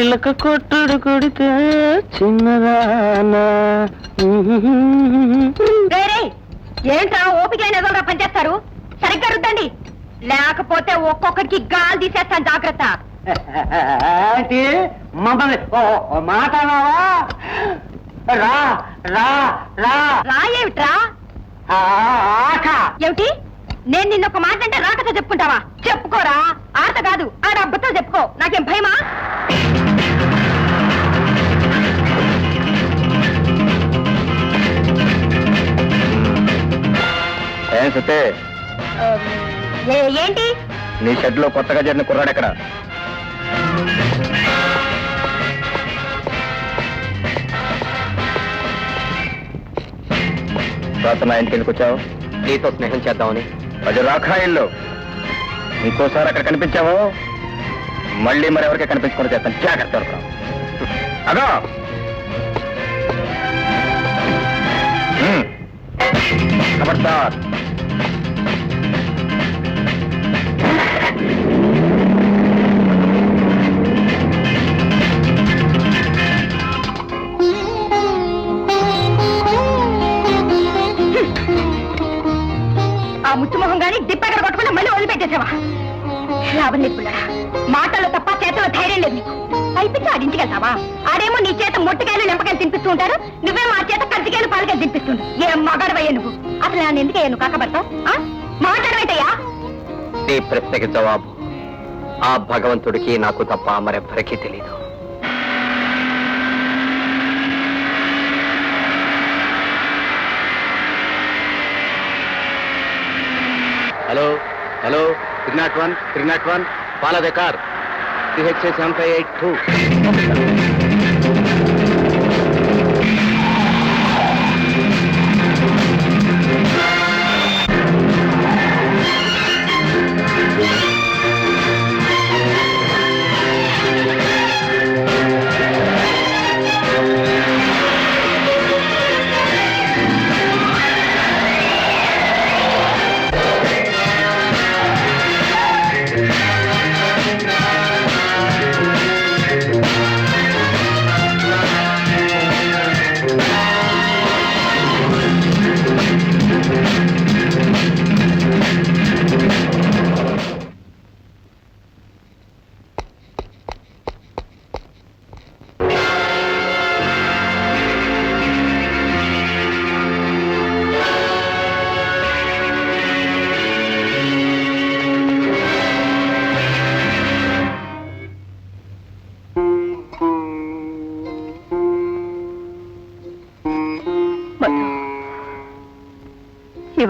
చిలక కొట్టుడు కొడితే చిన్నదానా. ఏంట్రా ఓపిక లేని ఎదవగా పనిచేస్తారు? సరిగ్గా రుద్దండి. లేకపోతే ఒక్కొక్కరికి గాలి తీసేస్తాను జాగ్రత్త. ఏంటి మమ్మల్ని మాట అన్నావా? రా రా రా. రాయేమిట్రా ఆ, ఆట. ఏమిటి? నేను నిన్న ఒక మాట అంటే రాకతో చెప్పుకుంటావా? చెప్పుకోరా. ఆట కాదు ఆడ అబ్బతో చెప్పుకో. నాకేం భయమా? ఏం సతే? ఏ- ఏంటి? నీ షెడ్లో కొత్తగా చేరిన కుర్రాడు ఎక్కడ? రాత్రి నా ఇంటికి వచ్చావు? నీతో స్నేహం చేద్దామని. అది రాఖా ఇల్లు. ఇంకోసారి అక్కడ కనిపించావు? మళ్ళీ మరి ఎవరికి కనిపించుకుని చేస్తాను. జాగ్రత్త అదో. ఖబర్దార్ మా చేత కజ్జికాయలు పాలకాయలు తినిపిస్తుండు ఏ మగాడవయ్యా నువ్వు? అసలు నన్ను ఎందుకయ్యా నువ్వు కాకపడతావు? మాట్లాడవేటయ్యా నీ ప్రశ్నకి జవాబు. ఆ భగవంతుడికి నాకు తప్ప మరెవ్వరికీ తెలీదు. Hello hello three naught one three naught one follow the car CHA seven five eight two.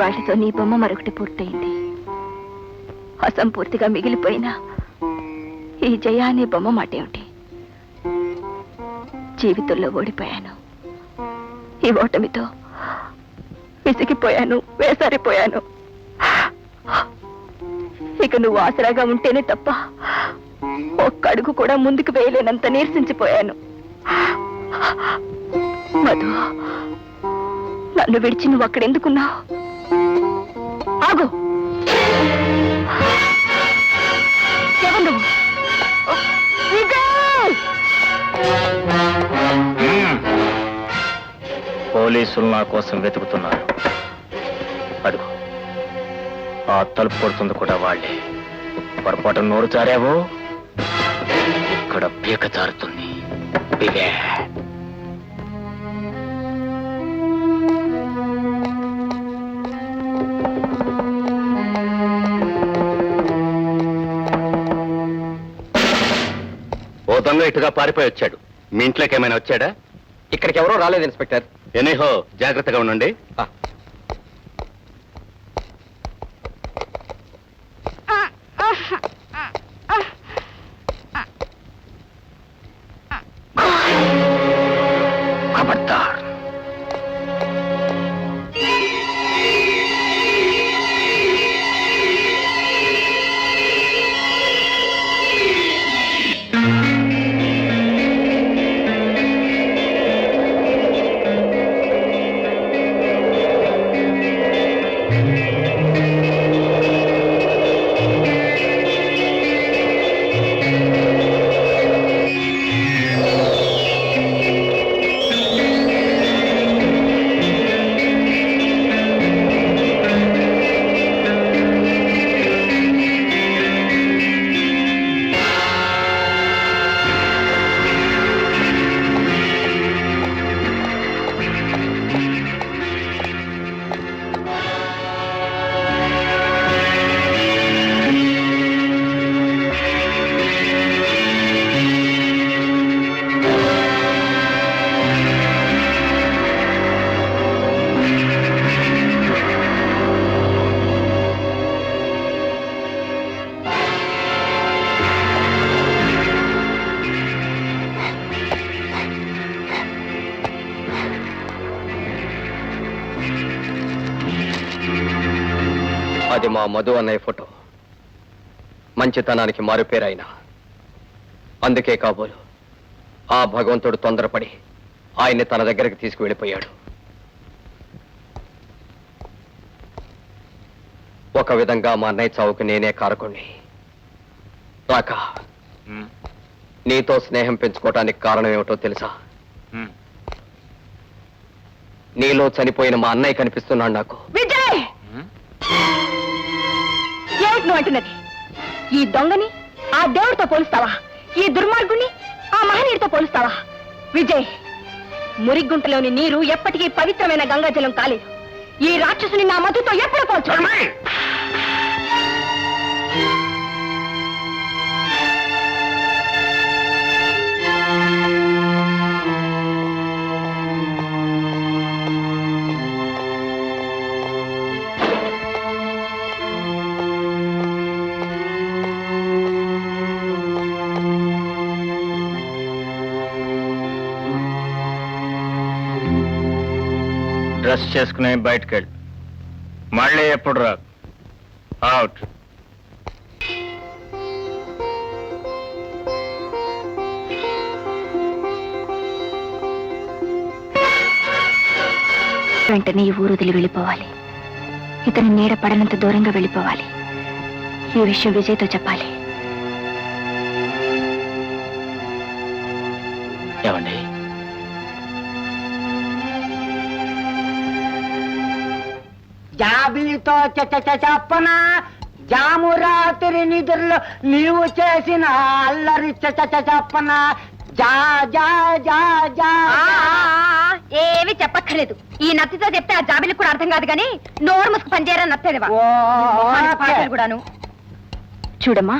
ఇవాటితో నీ బొమ్మ మరొకటి పూర్తయింది. అసంపూర్తిగా మిగిలిపోయిన ఈ జయ అనే బొమ్మ మాట ఏమిటి జీవితంలో ఓడిపోయాను. ఈ ఓటమితో విసిగిపోయాను వేసారిపోయాను. ఇక నువ్వు ఆసరాగా ఉంటేనే తప్ప ఒక్క అడుగు కూడా ముందుకు వేయలేనంత నీరసించిపోయాను. మధు నన్ను విడిచి నువ్వు అక్కడెందుకున్నావు? ఆగు. ఎవరు నువ్వు? విజయ్! పోలీసులు నా కోసం వెతుకుతున్నారు. అడుగు ఆ తలుపు కొడుతుంది కూడా వాళ్ళే. పొరపాటు నోరు జారావో? ఇక్కడ పీక జారుతుంది. ఇవే దొంగ ఇటుగా పారిపోయి వచ్చాడు. మీ ఇంట్లోకి ఏమైనా వచ్చాడా? ఇక్కడికి ఎవరో రాలేదు ఇన్స్పెక్టర్. ఎనీహో జాగ్రత్తగా ఉండండి. అది మా మధు అన్నయ్య ఫోటో. మంచితనానికి మారుపేరైన అందుకే కాబోలు ఆ భగవంతుడు తొందరపడి ఆయన్ని తన దగ్గరికి తీసుకువెళ్ళిపోయాడు. ఒక విధంగా మా అన్నయ్య చావుకు నేనే కారకుణ్ణి. రాక నీతో స్నేహం పెంచుకోవటానికి కారణం ఏమిటో తెలుసా? నీలో చనిపోయిన మా అన్నయ్య కనిపిస్తున్నాడు నాకు. విజయ్! ఏమిటి నువ్వు అంటున్నది. ఈ దొంగని ఆ దేవుడితో పోలుస్తావా? ఈ దుర్మార్గుని ఆ మహనీయుడితో పోలుస్తావా? విజయ్ మురిగుంటలోని నీరు ఎప్పటికీ పవిత్రమైన గంగాజలం కాలేదు. ఈ రాక్షసుని నా మధుతో ఎప్పుడు పోల్చు? డ్రెస్ చేసుకుని బయటకు వెళ్ళి మళ్ళీ ఎప్పుడు రా అవుట్ వెంటనే ఈ ఊరు వదిలి వెళ్ళిపోవాలి. ఇతని నీడ పడనంత దూరంగా వెళ్ళిపోవాలి. ఈ విషయం విజయ్తో చెప్పాలి. ఏమండి? జాబిలితో చ చ చ చెప్పన. జాము రాత్రి నిద్రలో నీవు చేసిన అల్లరి చ చ చ చెప్పన. జా జా జా జా. ఏవి చెప్పక్కర్లేదు. ఈ నత్తితో చెప్తే ఆ జాబిలి కూడా అర్థం కాదు కానీ నోరు ముసుకు పనిచేయరా నత్తేదివా? పాటలు కూడాను. చూడమ్మా.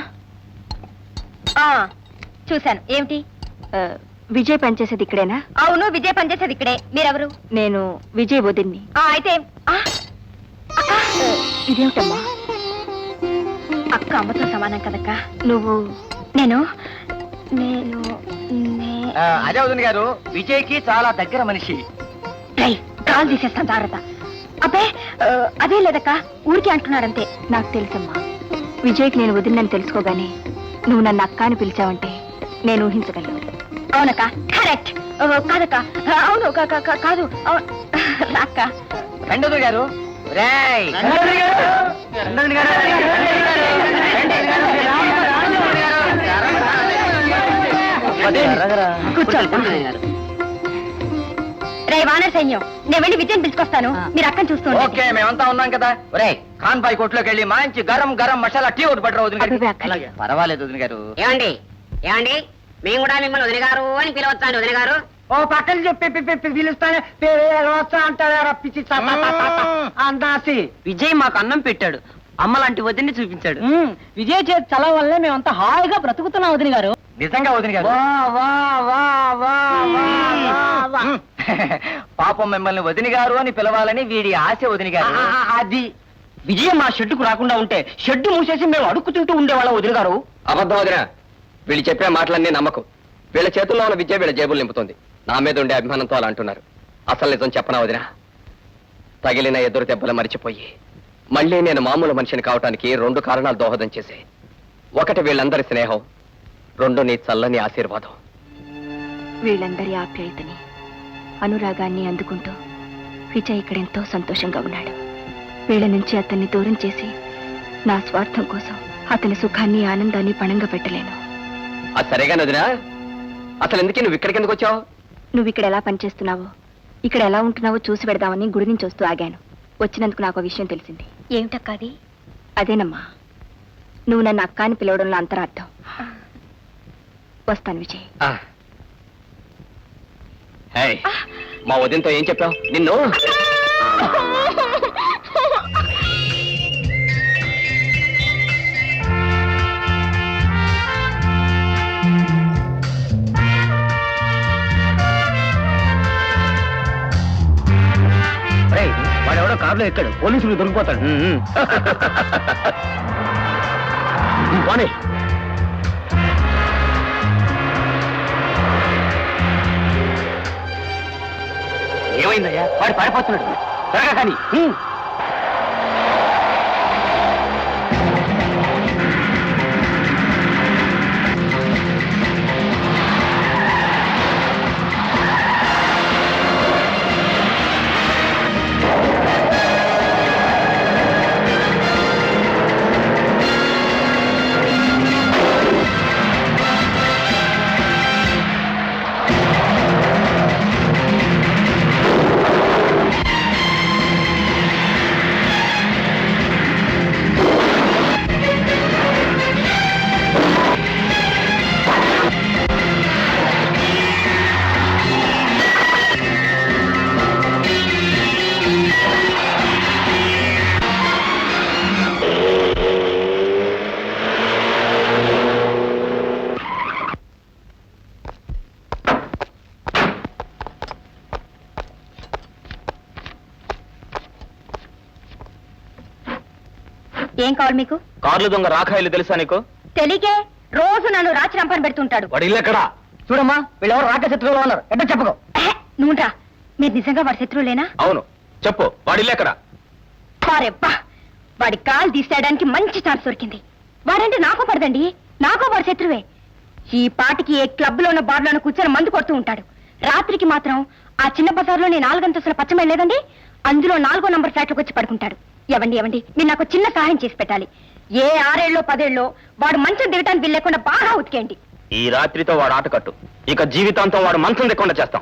చూశాను. ఏమిటి? విజయ్ పనిచేసేది ఇక్కడేనా? అవును విజయ్ పనిచేసేది ఇక్కడే. మీరెవరు? నేను విజయ్ వదిన్ని. అయితే ఇదేమిటమ్మా? అక్క అమ్మతో సమానం కదక్క. నువ్వు నేను నేను నే- అదే వదిన గారు విజయ్కి చాలా దగ్గర మనిషి. రేయ్, కాలు తీసేస్తాను జాగ్రత్త. అబ్బే ఆ, అదే లేదక్క ఊరికే అంటున్నాడంతే. నాకు తెలుసమ్మా. విజయ్కి నేను వదిలినని తెలుసుకోగానే నువ్వు నన్ను అక్క అని పిలిచావంటే నేను ఊహించగలను. అవునక్క కరెక్ట్. కాదక్క. అవును కా- కా- కా- కాదు. అవును. అక్క రెండోది గారు. రే వానర్ సైన్యం నేను వెళ్ళి విజయం పిలుచుకొస్తాను మీరు అక్కని చూస్తూ ఉండండి. ఓకే మేమంతా ఉన్నాం కదా. ఒరే ఖాన్ బాయ్ కొట్లోకి వెళ్ళి మంచి గరం గరం మసాలా టీ ఒకటి వదిన గారు అక్కర్లేదు. పర్వాలేదు వదిన గారు. ఏమండి? ఏమండి? మేము కూడా మిమ్మల్ని వదిన గారు అని పిలవచ్చాను వదిన గారు. ఓ పక్కన చెప్పి పి- పి- పి- పిలుస్తానే. వస్తా అంటారా రప్పించి అందాసి. విజయ్ మాకు అన్నం పెట్టాడు. అమ్మ లాంటి వదిన్ని చూపించాడు. విజయ్ చేతి చలవ వల్లే మేమంతా హాయిగా బ్రతుకుతున్నాం వదిన గారు. నిజంగా వదిన గారు? పాపం మిమ్మల్ని వదిన గారు అని పిలవాలని వీడి ఆశ వదిన గారు. అది. విజయ్ మా షెడ్డుకు రాకుండా ఉంటే షెడ్డు మూసేసి మేము అడుక్కుతుంటూ ఉండేవాళ్ళం వదిన గారు. అబద్ధం వదిన వీళ్ళు చెప్పే మాటలన్నీ నమ్మకం. వీళ్ళ చేతుల్లో ఉన్న విద్య వీళ్ళ జేబులు నింపుతుంది. నా మీద ఉండే అభిమానంతో అలా అంటున్నారు. అసలు నిజం చెప్పనా వదిన? తగిలిన ఎదురు దెబ్బలు మరిచిపోయి మళ్ళీ నేను మామూలు మనిషిని కావటానికి రెండు కారణాలు దోహదం చేశాయి ఒకటి వీళ్ళందరి స్నేహం రెండు నీ చల్లని ఆశీర్వాదం. వీళ్ళందరి ఆప్యాయతని అనురాగాన్ని అందుకుంటూ విజయ్ ఇక్కడ ఎంతో సంతోషంగా ఉన్నాడు. వీళ్ళ నుంచి అతన్ని దూరం చేసి నా స్వార్థం కోసం అతని సుఖాన్ని ఆనందాన్ని పణంగా పెట్టలేను. అది సరేగా వదినా అసలు ఎందుకే నువ్వు ఇక్కడికి ఎందుకు వచ్చావు? నువ్వు ఇక్కడ ఎలా పనిచేస్తున్నావో ఇక్కడ ఎలా ఉంటున్నావో చూసి పెడదామని గుడి నుంచి వస్తూ ఆగాను. వచ్చినందుకు నాకు ఒక విషయం తెలిసింది. ఏమిటక్క అది? అదేనమ్మా నువ్వు నన్ను అక్క అని పిలవడంలో అంతరార్థం. వస్తాను విజయ్. మా వదినతో ఏం చెప్పావు? నిన్ను? కారులో ఎక్కాడు. పోలీసులు దొరికిపోతాడు పోనీ ఏమైందయ్యా? వాడు పడిపోతున్నాడు త్వరగా కానీ. ఏం కావాలి మీకు? కార్లు దొంగ రాకాయలు తెలుసా నీకు? తెలియకే రోజు నన్ను రాచి రంపని పెడుతుంటాడు. వాడు ఇల్లు ఎక్కడా? చూడమ్మా వీళ్ళెవరు రాక శత్రువులు ఉన్నారు ఎట్లా చెప్పకు? నువ్వురా మీరు నిజంగా వాడి శత్రువులేనా? అవును. చెప్పు వాడి ఇల్లు ఎక్కడా? వారెబ్బా వాడి కాలు తీసేయడానికి మంచి ఛాన్స్ దొరికింది. వాడంటే నాకు పడదండి. నాకు వాడి శత్రువే. ఈ పాటికి ఏ క్లబ్ లోనో బార్ లోనో కూర్చొని మందు కొడుతూ ఉంటాడు. రాత్రికి మాత్రం ఆ చిన్న బజార్లో నేను నాలుగంతస్తుల పచ్చమే లేదండి? అందులో నాలుగో నంబర్ ఫ్లాట్లోకి వచ్చి పడుకుంటాడు. ఎవండి ఎవండి మీరు నాకు చిన్న సహాయం చేసి పెట్టాలి. ఏ ఆరేళ్ళో పదేళ్ళో వాడు మంచం దిగటానికి వీల్లేకుండా బాగా ఉతికేయండి. ఈ రాత్రితో వాడు ఆట కట్టు. ఇక జీవితాంతం వాడు మంచం దిక్కుండా చేస్తాం.